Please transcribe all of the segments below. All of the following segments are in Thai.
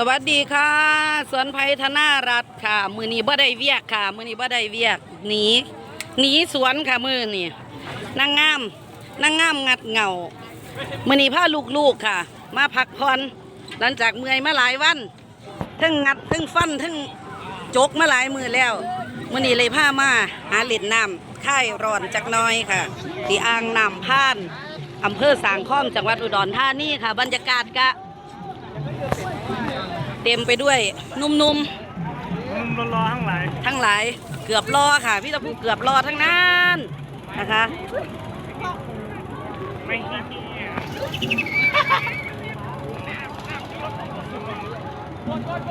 สวัสดีค่ะสวนไผ่ธนารัตน์ค่ะ มือนี้บ่ได้เวียกค่ะ มือนี้บ่ได้เวียกหนีหนีสวนค่ะมือนี่นางงามนางงามงัดเงามือนี้พาลูกๆค่ะ มาพักผ่อนหลังจากเมื่อยมาหลายวันทั้งงัดทั้งฟันทั้งจกมาหลายมือแล้วมือนี้เลยพามาหาเล่นน้ำค่ายร้อนจักน้อยค่ะที่อ่างน้ำพานอำเภอสางข้อมจังหวัดอุดรธานีค่ะ บรรยากาศกะ เต็มไปด้วยนุ่มนุ่มรอๆทั้งหลายทั้งหลายเกือบรอค่ะ พี่ตะพูเกือบรอทั้งนั้นนะคะไม่ขี้เกียจ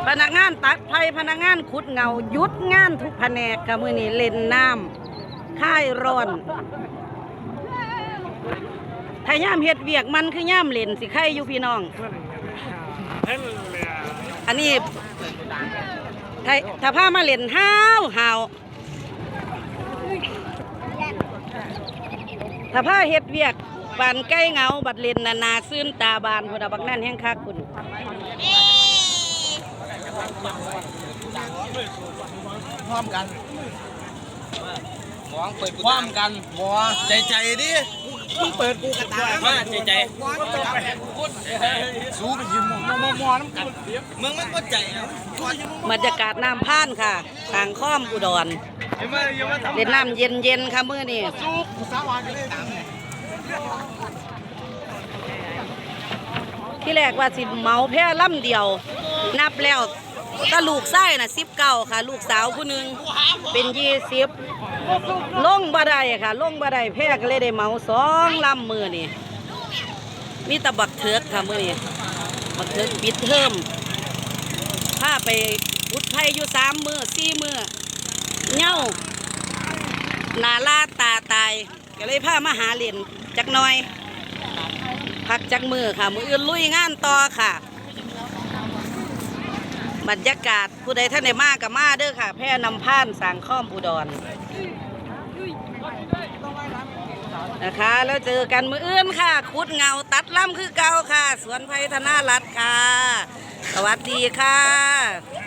พนักงานตัดไผ่พนักงานขุดเงาหยุดงานทุกแผนกค่ะมือนี้เล่นน้ำค่ายร้อนถ้าย่ามเฮ็ดเวียกมันคือย่ามเล่นสิใครอยู่พี่น้องเพื่ อนเลยอะอันนี้ถ้าถ้าพามาเล่นห้าวห้าวถ้าพาเฮ็ดเวียกบานใกล้เงา บัดเล่นนานาซื่นตาบานพุ่นน่ะบักนั่นแห้งคักคุณพร้อมกันมองเปิดพร้อมกันบอใจใจดิ มึงเปิดกูกระตายมาใจใจสู้ไปยืนมองมองมองน้ำกันมึงมันก็ใจอะบรรยากาศน้ำพ่านค่ะทางข้อมอุดรอย่ามาอย่ามาทำเล่นน้ำเย็นเย็นๆค่ะมื้อนี้สู้กูสาวานกันเลยที่แรกว่าสิเหมาแพ้ล่ำเดียว นับแล้ว ก็ลูกไส้น่ะสิบเก้าค่ะ ลูกสาวผู้หนึ่งเป็นยี่สิบลงบ่ได้ค่ะ ลงบ่ได้แพ้ก็เลยได้เหมาสองลำมือนี่มีตะบักเถิกค่ะมือนี้บักเถิกปิดเทอมพาไปอุดไผ่อยู่สามมือสี่มือเหย้าหนาลาตาตายก็เลยพามาหาเหรียญจักน่อย พักจักมือค่ะ มืออื่นลุยงานต่อค่ะ บรรยากาศผู้ใดท่านได้มากับมาเด้อค่ะ แพร่นำผ่านสางข้อมอุดรนะคะ แล้วเจอกันมืออื่นค่ะ คุดเงาตัดล่ำคือเก่าค่ะ สวนไพธนารัตค่ะ สวัสดีค่ะ